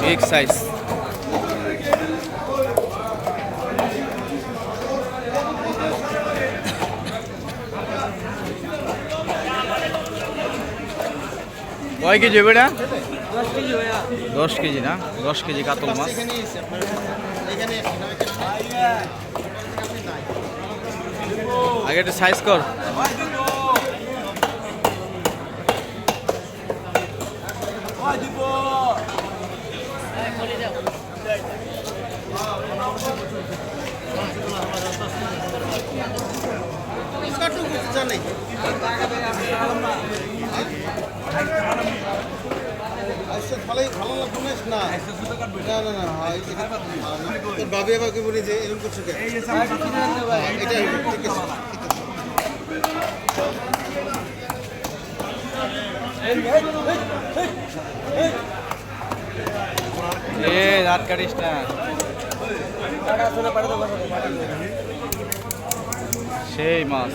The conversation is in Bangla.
বিগ সাইজ কয় কেজি বেটা দশ কেজি না? দশ কেজি কাতল মাছ। আগে একটা সাইজ কর। ভালো লাগবে না না না না হয় তোর বাবে আমাকে বলি যে এরকম করছ কেন এটা ঠিক আছে ঠিক আছে এ রাত কাটিস না। সেই মাছ।